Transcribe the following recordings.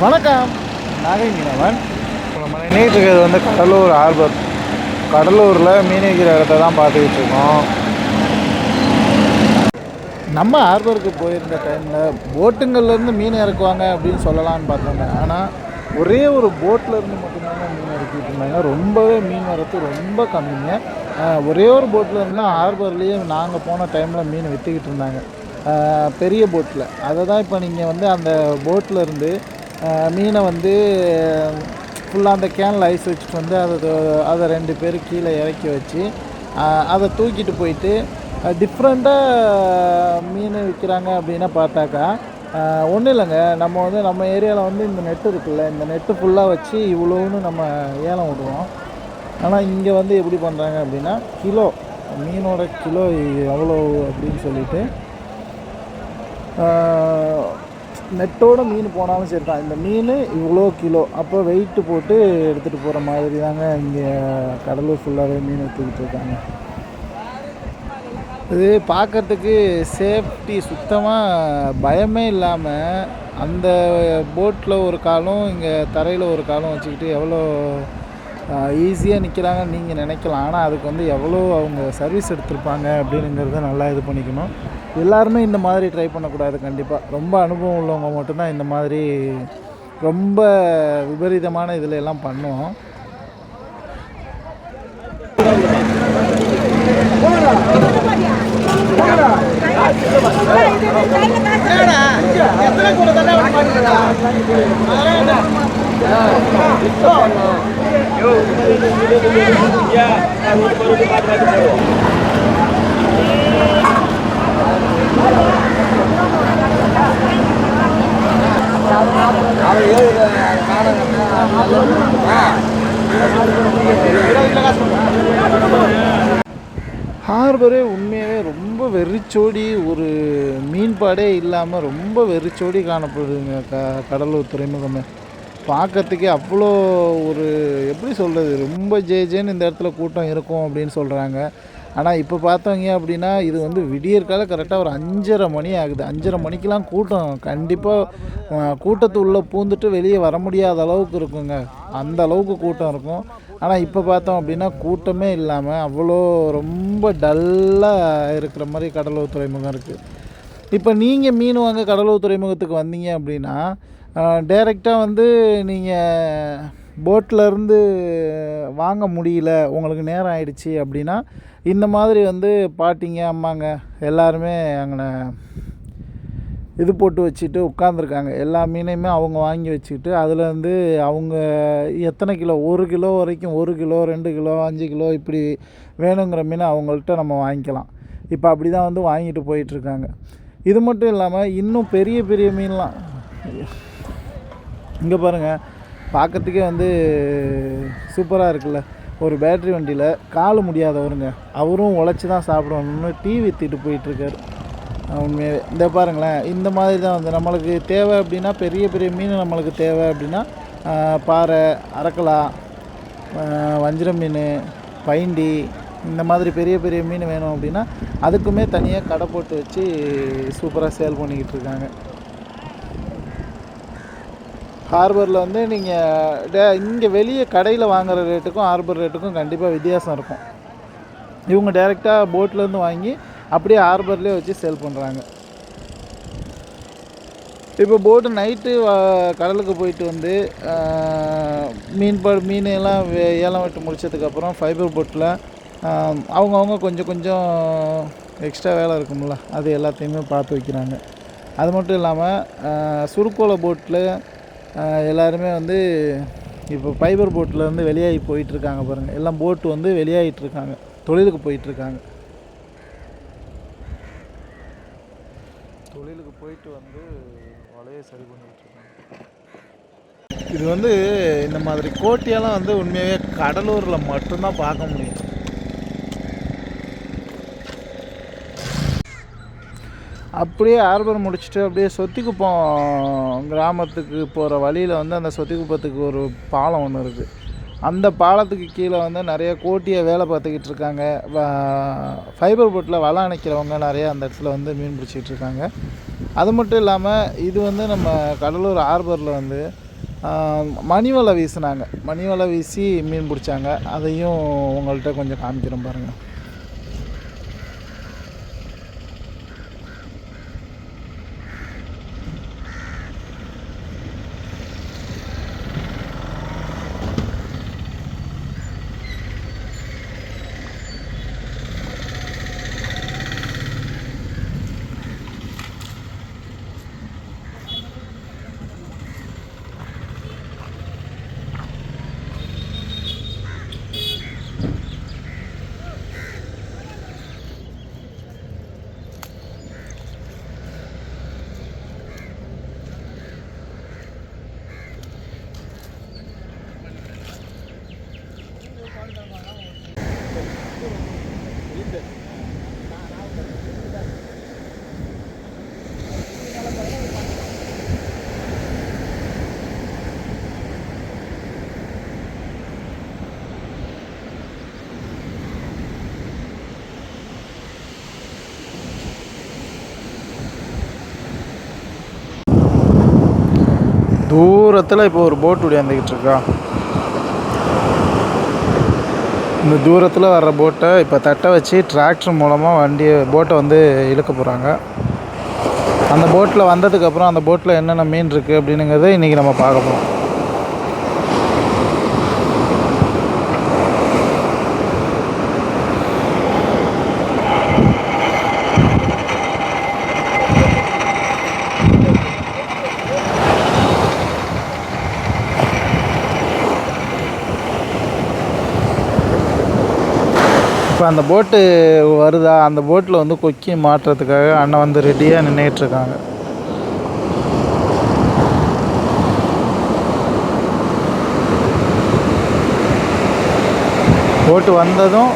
வணக்கம். நாகை மீனவன் நம்ம நின்றுட்டு இருக்கிறது வந்து கடலூர் ஹார்பர் கடலூரில் மீன் வைக்கிற இடத்த தான் பார்த்துக்கிட்டு இருக்கோம். நம்ம ஆர்பருக்கு போயிருந்த டைமில் போட்டுங்கள்லேருந்து மீன் இறக்குவாங்க அப்படின்னு சொல்லலாம்னு பார்த்தோங்க ஆனால் ஒரே ஒரு போட்டில் இருந்து மட்டும்தாங்க மீன் இறக்கிட்டு இருந்தாங்க. ரொம்பவே மீன் வரத்து ரொம்ப கம்மிங்க. ஒரே ஒரு போட்டில் இருந்தால் ஹார்பர்லேயே நாங்கள் போன டைமில் மீன் விற்றுக்கிட்டு இருந்தாங்க. பெரிய போட்டில் அதை தான் இப்போ நீங்கள் வந்து அந்த போட்டில் இருந்து மீனை வந்து ஃபுல்லாக அந்த கேனில் ஐஸ் வச்சுட்டு வந்து அதை அதை ரெண்டு பேர் கீழே இறக்கி வச்சு அதை தூக்கிட்டு போயிட்டு டிஃப்ரெண்ட்டாக மீன் விற்கிறாங்க அப்படின்னா பார்த்தாக்கா ஒன்றும் இல்லைங்க. நம்ம வந்து நம்ம ஏரியாவில் வந்து இந்த நெட்டு இருக்குல்ல இந்த நெட்டு ஃபுல்லாக வச்சு இவ்வளோன்னு நம்ம ஏலம் விடுவோம் ஆனால் இங்கே வந்து எப்படி பண்ணுறாங்க அப்படின்னா கிலோ மீனோட கிலோ எவ்வளோ அப்படின்னு சொல்லிட்டு நெட்டோட மீன் போனாலும் சரி தான் இந்த மீன் இவ்வளோ கிலோ. அப்போ வெயிட்டு போட்டு எடுத்துகிட்டு போகிற மாதிரி தாங்க இங்கே கடலூர் ஃபுல்லாகவே மீன் எடுத்துக்கிட்டு இருக்காங்க. இது பார்க்கறதுக்கு சேஃப்டி சுத்தமாக பயமே இல்லாமல் அந்த போட்டில் ஒரு காலும் இங்கே தரையில் ஒரு காலும் வச்சுக்கிட்டு எவ்வளோ ஈஸியாக நிற்கிறாங்க நீங்கள் நினைக்கலாம். ஆனால் அதுக்கு வந்து எவ்வளோ அவங்க சர்வீஸ் எடுத்திருப்பாங்க அப்படிங்கிறத நல்லா இது பண்ணிக்கணும். எல்லாருமே இந்த மாதிரி ட்ரை பண்ணக்கூடாது கண்டிப்பாக ரொம்ப அனுபவம் உள்ளவங்க மட்டும்தான் இந்த மாதிரி ரொம்ப விபரீதமான இதில் எல்லாம் பண்ணுவோம். ஹார்பரே உண்மையாகவே ரொம்ப வெறிச்சோடி ஒரு மீன்பாடே இல்லாமல் ரொம்ப வெறிச்சோடி காணப்படுதுங்க க கடலூர் துறைமுகமே. பார்க்கறதுக்கே அவ்வளோ ஒரு எப்படி சொல்கிறது ரொம்ப ஜே ஜேன்னு இந்த இடத்துல கூட்டம் இருக்கும் அப்படின்னு சொல்கிறாங்க ஆனால் இப்போ பார்த்தவங்க அப்படின்னா இது வந்து விடியற்கால கரெக்டாக ஒரு அஞ்சரை மணி ஆகுது. அஞ்சரை மணிக்கெலாம் கூட்டம். கண்டிப்பாக கூட்டத்து உள்ளே பூந்துட்டு வெளியே வர முடியாத அளவுக்கு இருக்குங்க. அந்த அளவுக்கு கூட்டம் இருக்கும். ஆனால் இப்போ பார்த்தோம் அப்படின்னா கூட்டமே இல்லாமல் அவ்வளோ ரொம்ப டல்லாக இருக்கிற மாதிரி கடலூர் துறைமுகம் இருக்குது இப்போ நீங்கள் மீன் வாங்க கடலூர் துறைமுகத்துக்கு வந்தீங்க அப்படின்னா டைரெக்டாக வந்து நீங்கள் போட்டிலருந்து வாங்க முடியல உங்களுக்கு நேரம் ஆயிடுச்சு அப்படின்னா இந்த மாதிரி வந்து பாட்டிங்க அம்மாங்க எல்லாருமே அங்கே இது போட்டு வச்சுட்டு உட்காந்துருக்காங்க எல்லா மீனையுமே அவங்க வாங்கி வச்சுக்கிட்டு அதில் வந்து அவங்க எத்தனை கிலோ ஒரு கிலோ வரைக்கும் ஒரு கிலோ ரெண்டு கிலோ அஞ்சு கிலோ இப்படி வேணுங்கிற மீனை அவங்கள்ட்ட நம்ம வாங்கிக்கலாம். இப்போ அப்படி தான் வந்து வாங்கிட்டு போயிட்டுருக்காங்க இது மட்டும் இல்லாமல் இன்னும் பெரிய பெரிய மீன்லாம் இங்கே பாருங்கள் பார்க்கறதுக்கே வந்து சூப்பராக இருக்குல்ல. ஒரு பேட்ரி வண்டியில் கால் முடியாதவருங்க அவரும் உழைச்சி தான் சாப்பிடணும்னு டீ விற்றுட்டு போயிட்டுருக்காரு. உண்மையாகவே இந்த பாருங்களேன் இந்த மாதிரி தான் வந்து நம்மளுக்கு தேவை அப்படின்னா பெரிய பெரிய மீன் நம்மளுக்கு தேவை அப்படின்னா பாறை அரக்கலா வஞ்சிர மீன் பைண்டி இந்த மாதிரி பெரிய பெரிய மீன் வேணும் அப்படின்னா அதுக்குமே தனியாக கடை போட்டு வச்சு சூப்பராக சேல் பண்ணிக்கிட்டு இருக்காங்க ஹார்பரில் வந்து நீங்கள் டே இங்கே வெளியே கடையில் வாங்குற ரேட்டுக்கும் ஹார்பர் ரேட்டுக்கும் கண்டிப்பாக வித்தியாசம் இருக்கும். இவங்க டைரெக்டாக போட்லேருந்து வாங்கி அப்படியே ஹார்பர்லேயே வச்சு சேல் பண்ணுறாங்க இப்போ போட்டு நைட்டு கடலுக்கு போயிட்டு வந்து மீன்பாடு மீன் ப மீன் எல்லாம் வே- ஏலம் விட்டு முடிச்சதுக்கப்புறம் ஃபைபர் போட்டில் அவங்கவுங்க கொஞ்சம் கொஞ்சம் எக்ஸ்ட்ரா வேலை இருக்கும்ல அது எல்லாத்தையுமே பார்த்து வைக்கிறாங்க. அது மட்டும் இல்லாமல் சுருக்கோலை போட்டில் எல்லாருமே வந்து இப்போ ஃபைபர் போட்டில் வெளியாகி போயிட்டுருக்காங்க பாருங்கள் எல்லாம் போட்டு வந்து வெளியாகிட்டு இருக்காங்க தொழிலுக்கு போயிட்டுருக்காங்க. தொழிலுக்கு போயிட்டு வந்து வலையை சரி பண்ணிட்டுருக்காங்க இது வந்து இந்த மாதிரி கோட்டியெல்லாம் வந்து உண்மையாகவே கடலூரில் மட்டும்தான் பார்க்க முடியும். அப்படியே ஹார்பர் முடிச்சுட்டு அப்படியே சொத்திக்குப்பம் கிராமத்துக்கு போகிற வழியில் வந்து அந்த சொத்திக்குப்பத்துக்கு ஒரு பாலம் ஒன்று இருக்குது அந்த பாலத்துக்கு கீழே வந்து நிறைய கோட்டியை வேலை பார்த்துக்கிட்டு இருக்காங்க. ஃபைபர் போட்டில் வலை அணைக்கிறவங்க நிறையா அந்த இடத்துல வந்து மீன் பிடிச்சிட்டு இருக்காங்க. அது மட்டும் இல்லாமல் இது வந்து நம்ம கடலூர் ஆர்பரில் வந்து மணிவலை வீசினாங்க. மணிவலை வீசி மீன் பிடிச்சாங்க. அதையும் உங்கள்கிட்ட கொஞ்சம் காமிக்கிறோம் பாருங்கள் தூரத்தில் இப்போ ஒரு போட் ஒடியாந்துக்கிட்டு இருக்கா. இந்த தூரத்தில் வர்ற போட்டை இப்போ தட்டை வச்சு டிராக்டர் மூலமாக வண்டியை போட்டை வந்து இழுக்க போகிறாங்க அந்த போட்டில் வந்ததுக்கப்புறம் அந்த போட்டில் என்னென்ன மீன் இருக்குது அப்படின்னுங்கிறத இன்றைக்கி நம்ம பார்க்க போகிறோம் இப்போ அந்த போட்டு வருதா? அந்த போட்டில் வந்து கொக்கி மாட்டுறதுக்காக அண்ணன் வந்து ரெடியாக நின்றுட்டுருக்காங்க போட்டு வந்ததும்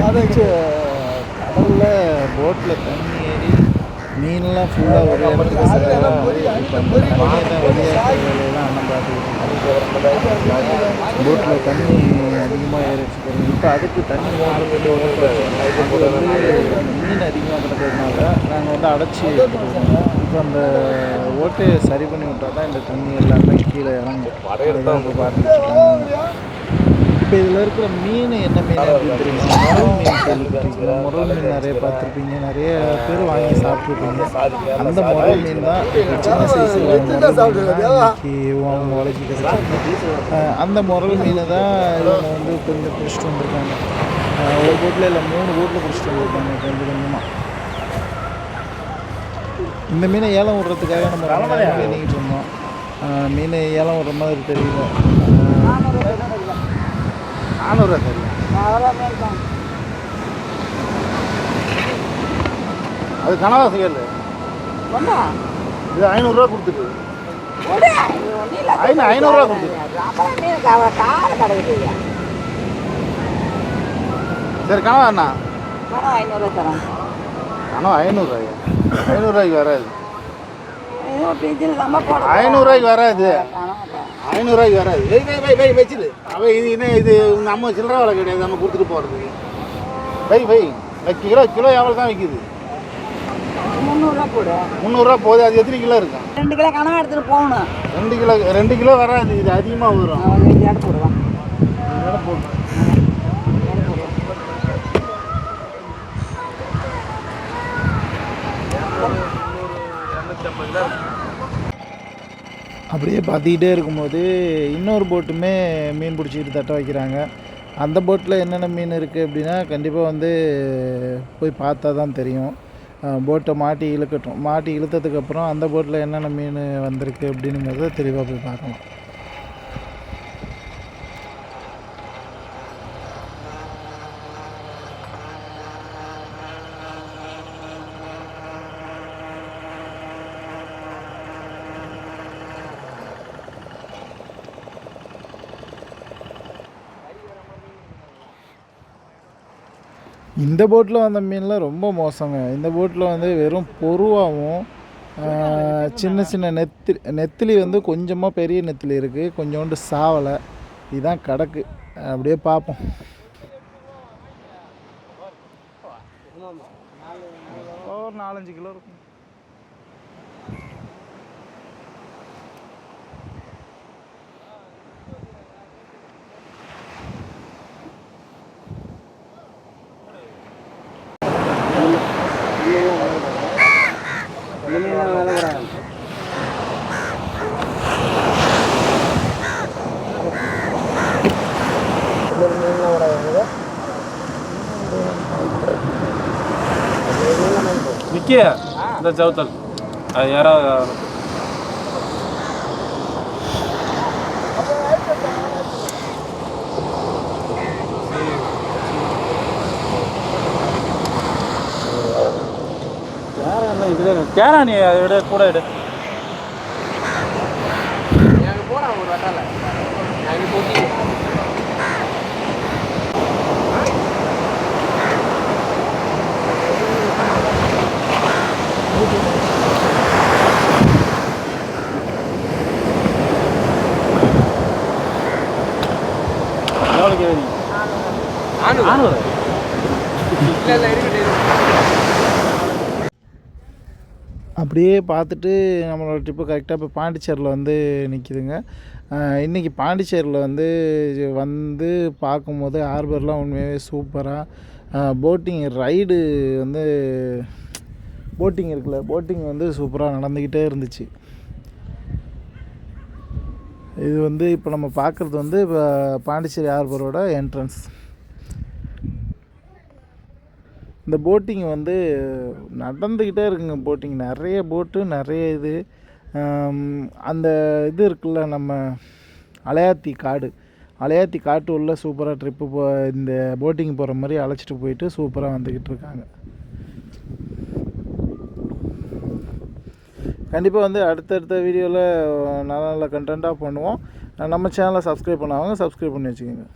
அடிச்சு கடலில் போட்டில் தண்ணி ஏறி மீன்லாம் ஃபுல்லாக ஒரு இடத்துல செட்டாக இப்போ அந்த தண்ணியை தான் வெளியேற்ற வேலையெல்லாம் அண்ணன் பார்த்துக்கிட்டு போட்டில் தண்ணி அதிகமாக ஏறிச்சு இப்போ அதுக்கு தண்ணி மாறுறது ஒரு அது வந்து மீன் அதிகமாக கிடக்கிறதுனால நாங்கள் வந்து அடைச்சி இப்போ அந்த ஓட்டையை சரி பண்ணி விட்டால் தான் இந்த தண்ணி எல்லாமே கீழே இறங்கும். அதுதான் இப்போ பார்த்துட்டு இப்போ இதில் இருக்கிற மீன் என்ன மீன் அப்படின்னு தெரியுமா முரல் மீன் முரல் மீன் நிறைய பார்த்துருப்பீங்க நிறைய பேர் வாங்கி சாப்பிட்ருப்பீங்க அந்த முரல் மீன் தான் சின்ன சைஸில் இன்னைக்கு அவங்க உழைச்சி அந்த முரல் மீனை தான் இவங்க வந்து கொஞ்சம் பிடிச்சிட்டு வந்திருக்காங்க ஒரு போட்டில் இல்லை மூணு போட்டில் பிடிச்சிட்டு வந்திருக்காங்க கொஞ்சம் கொஞ்சமாக இந்த மீனை ஏலம் விடுறதுக்காக நம்ம எண்ணிக்கிட்டு இருந்தோம் மீன் ஏலம் விடுற மாதிரி தெரியல நானூறுரூவா தெரியல அது கனவாசி கேளு. இது ஐநூறுரூவா கொடுத்துட்டு. ஐநூ ஐநூறுரூவா கொடுத்துட்டு. சரி கனவா அண்ணா? கனவா ஐநூறுரூவாயா ஐநூறுரூவாய்க்கு வராது ஐநூறுரூவாய்க்கு வராது. ஐநூறுரூவாய்க்கு வராது. வை வை வை வை வச்சுது அவன் இது என்ன இது நம்ம சில்லற வேலை கிடையாது. நம்ம கொடுத்துட்டு வை வை. வை, கிலோ கிலோ எவ்வளோ தான் விற்கிது முந்நூறுரூவா போடு. முந்நூறுரூவா போகுது. அது எத்தனை கிலோ இருக்கும்? ரெண்டு கிலோ கனவா எடுத்துட்டு போகணும். ரெண்டு கிலோ ரெண்டு கிலோ வராது. இது அதிகமாக வரும். போடுவான் போட்டு அப்படியே பார்த்துக்கிட்டே இருக்கும்போது இன்னொரு போட்டுமே மீன் பிடிச்சிக்கிட்டு தட்ட வைக்கிறாங்க. அந்த போட்டில் என்னென்ன மீன் இருக்குது அப்படின்னா கண்டிப்பாக வந்து போய் பார்த்தா தான் தெரியும். போட்டை மாட்டி இழுக்கட்டும். மாட்டி இழுத்ததுக்கப்புறம் அந்த போட்டில் என்னென்ன மீன் வந்திருக்கு அப்படின்னுங்கிறத தெளிவாக போய் பார்க்கலாம். இந்த போட்டில் வந்த மீன்லாம் ரொம்ப மோசங்க. இந்த போட்டில் வந்து வெறும் பொருவாகவும் சின்ன சின்ன நெத்தி நெத்திலி வந்து கொஞ்சமாக பெரிய நெத்திலி இருக்குது கொஞ்சோண்டு சாவலை. இதுதான் கிடக்கு. அப்படியே பார்ப்போம் ஒரு நாலஞ்சு கிலோ இருக்கும். இந்த சவுத்தல் அது யாராவது கேரா நீ அதை விட கூட எடு. எவ்வளோ அப்படியே பார்த்துட்டு நம்மளோட ட்ரிப்பு கரெக்டாக இப்போ பாண்டிச்சேரியில் வந்து நிற்கிதுங்க இன்றைக்கி பாண்டிச்சேரியில் வந்து வந்து பார்க்கும்போது ஹார்பர்லாம் உண்மையாகவே சூப்பராக போட்டிங் ரைடு வந்து போட்டிங் இருக்குல்ல போட்டிங் வந்து சூப்பராக நடந்துக்கிட்டே இருந்துச்சு. இது வந்து இப்போ நம்ம பார்க்குறது வந்து இப்போ பாண்டிச்சேரி ஹார்பரோட என்ட்ரன்ஸ் இந்த போட்டிங் வந்து நடந்துக்கிட்டே இருக்குங்க போட்டிங் நிறைய போட்டு நிறைய இது. அந்த இது இருக்குல்ல நம்ம அலையாத்தி காடு. அலையாத்தி காட்டு உள்ள சூப்பராக ட்ரிப்பு போ இந்த போட்டிங் போகிற மாதிரி அழைச்சிட்டு போயிட்டு சூப்பராக வந்துக்கிட்டு இருக்காங்க. கண்டிப்பாக வந்து அடுத்தடுத்த வீடியோவில் நல்ல நல்ல கண்டென்ட்டாக பண்ணுவோம். நம்ம சேனலை சப்ஸ்கிரைப் பண்ணாதவங்க சப்ஸ்கிரைப் பண்ணி வச்சுக்கோங்க.